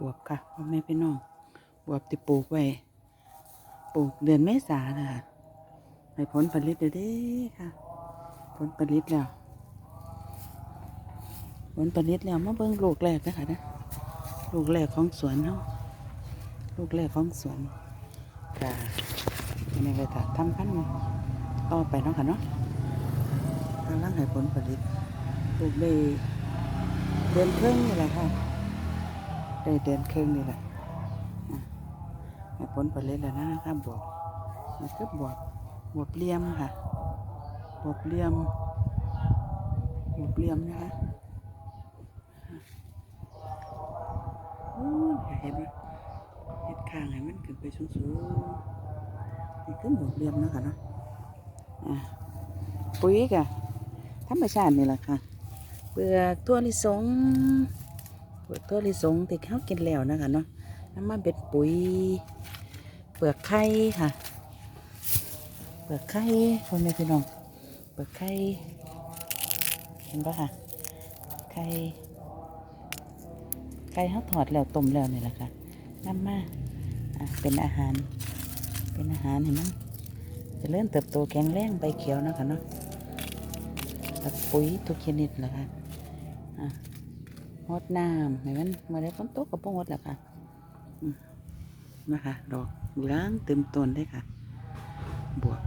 บวบค่ะพ่อแม่พี่น้องบวบที่ปลูกไว้ปลูกเดือนเมษานะคะให้ผลผลิตเด้อเด้ค่ะ ผลผลิตแล้ว ผลผลิตแล้วมาเบิ่งลูกแรกนะคะนะลูกแรกของสวนเฮาะลูกแรกของสวนค่ะอันนี้เลยค่ะทำพันธุ์ต่อไปเนาะค่ะเนาะกำลังให้ผลผลิตปลูกได้เดือนครึ่งนี่แหละค่ะ ได้เดือนครึ่งนี่แหละอะให้ผลผลิตแล้วนะครับบวกมันคือบวกบวกเลี่ยมค่ะบวกเลี่ยมบวกเลี่ยมนะคะเห็นไหมเห็ดข้างให้มันขึ้นไปสูงๆนี่คือบวกเลี่ยมนะคะเนาะปุ๋ยกะธรรมชาตินี่แหละค่ะเปลือกตัวลิสง เปลือกตัวลิสงที่เขากินแล้วนะคะเนาะน้ำมันเป็นปุ๋ย เปลือกไข่ค่ะ เปลือกไข่พ่อแม่พี่น้อง เปลือกไข่ เห็นปะค่ะ ไข่ ไข่เขาถอดแล้วต้มแล้วนี่แหละค่ะน้ำมาอะเป็นอาหาร เป็นอาหารเห็นไหมจะเริ่มเติบโตแข็งแรงใบเขียวนะคะเนาะปุ๋ยทุกชนิดแหละค่ะอะ งดน้ำให้มันเมื่อไรฝนตกก็บ่งดแหละค่ะนะคะดอกเหลืองเต็มต้นได้ค่ะ บวบ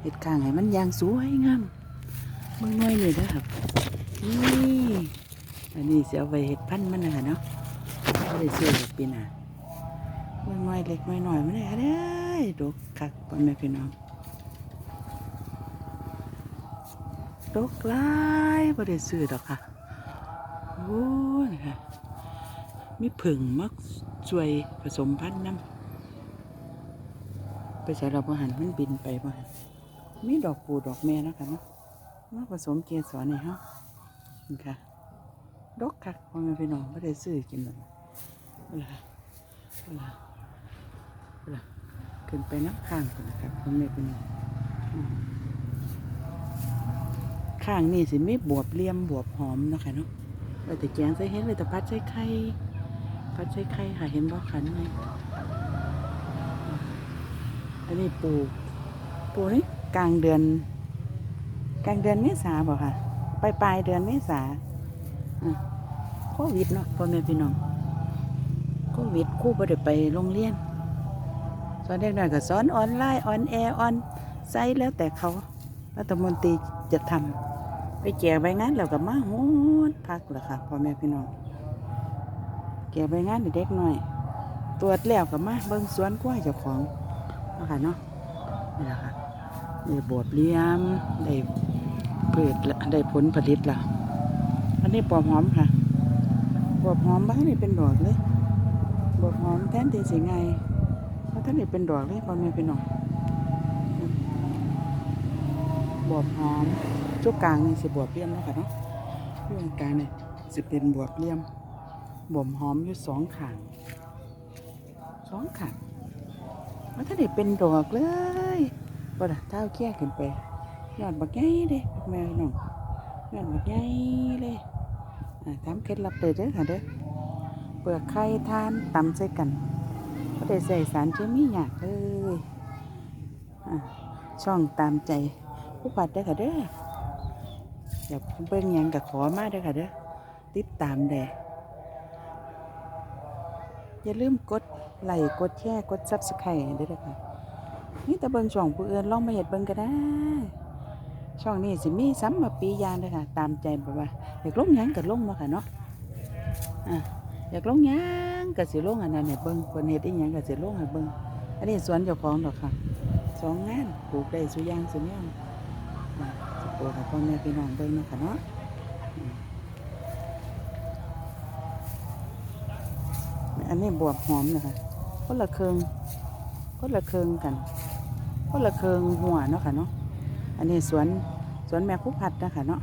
เห็ดข้างให้มันยางสวยงามเมื่อน้อยนี่นะครับนี่อันนี้จะเอาไปเห็ดพันธุ์มันนะคะเนาะก็ได้ซื้อจากปีหน้าเมื่อน้อยเล็กน้อยหน่อยไม่ได้ค่ะได้ดอกคักพ่อแม่พี่น้องดอกหลายบ่ได้ซื้อดอกค่ะ โอ้ยค่ะมีผึ่งมักสวยผสมพันธุ์น้ำไปใส่เราบ่หันมันบินไปบ่หันมีดอกปูดอกแม่แล้วค่ะเนาะมาผสมเกสรในเฮานี่ค่ะดอกคักพ่อแม่พี่น้องไม่ได้ซื้อกินหรอกเวลาเวลาเวลาขึ้นไปน้ำข้างคนนะครับพ่อแม่พี่น้องข้างนี่สิมีบวบเลี่ยมบวบหอมนะคะเนาะ เราแต่แกงใส่เห็ดเลยแต่พัดใส่ไข่พัดใส่ไข่ค่ะเห็นบ่ขันไหมอันนี้ปลูกปลูกนี่กลางเดือน กลางเดือนเมษาบ่ค่ะปลายปลายเดือนเมษาโควิดเนาะพ่อแม่พี่น้องโควิดคู่บ่ได้ไปโรงเรียนสอนเด็กน้อยก็สอนออนไลน์ออนแอร์ออนไซต์แล้วแต่เขารัฐมนตรีจะทำ ไปแจกใบงานแล้วก็มาโหดพักแหละค่ะพ่อแม่พี่น้องแจกใบงานเด็กหน่อย ตรวจแล้วก็มาเบิ่งสวนกล้วยเจ้าของนะคะเนาะนี่แหละค่ะได้บวบเลี้ยมได้พืชละได้ผลผลิตและอันนี้ปอบหอมค่ะปอบหอมบ้านนี่เป็นดอกเลยบวบหอมแทนที่สิไงเพราะท่านนี่เป็นดอกเลยพ่อแม่พี่น้องบวบหอม ช่วงกลางนี่สิบวบเลี่ยมแล้วค่ะเนาะช่วงกลางนี่สิเป็นบวบเลี่ยมบ่มหอมอยู่สองขางสองขางมันถ้าได้เป็นดอกเลยบ่ละเท้าแก่ขึ้นไปยอดบักใหญ่เด้แม่น้องยอดบักใหญ่เลยอ่าทำเคล็ดลับเลยเด้อค่ะเด้อเปลือกไข่ทานตำใส่กันก็ได้ใส่สารเคมีหยากเลยช่องตามใจผู้ปัดได้ค่ะเด้อ อยากเบิ่งยังก็ขอมาได้อค่ะเด้อติดตามแด่อย่าลืมกดไลค์กดแชร์กดซับสไครต์ด้วยเด้อค่ะนี่แต่เบิ่งช่องผู้อื่นลองมาเฮ็ดเบิ่งก็ได้ ช่องนี้สิมีซ้ำมาปียางเด้อค่ะ ตามใจแบบว่าอยากลงยังก็ลงเนาค่ะเนาะอะอยากลงยังก็สิลงอันนั้นให้เบิ่งเพิ่นเฮ็ดอีหยังก็สิลงให้เบิ่งอันนี้สวนเจ้าของดอกค่ะสองงานปลูกได้สุยางสุแนว มาสปลูกให้พ่อแม่พี่น้องเบิ่งนะคะเนาะอันนี้บวบหอมนะคะคนละเคืองคนละเคืองกันคนละเคืองหัวเนาะค่ะเนาะอันนี้สวนสวนแม่ผู้พัดนะคะเนาะ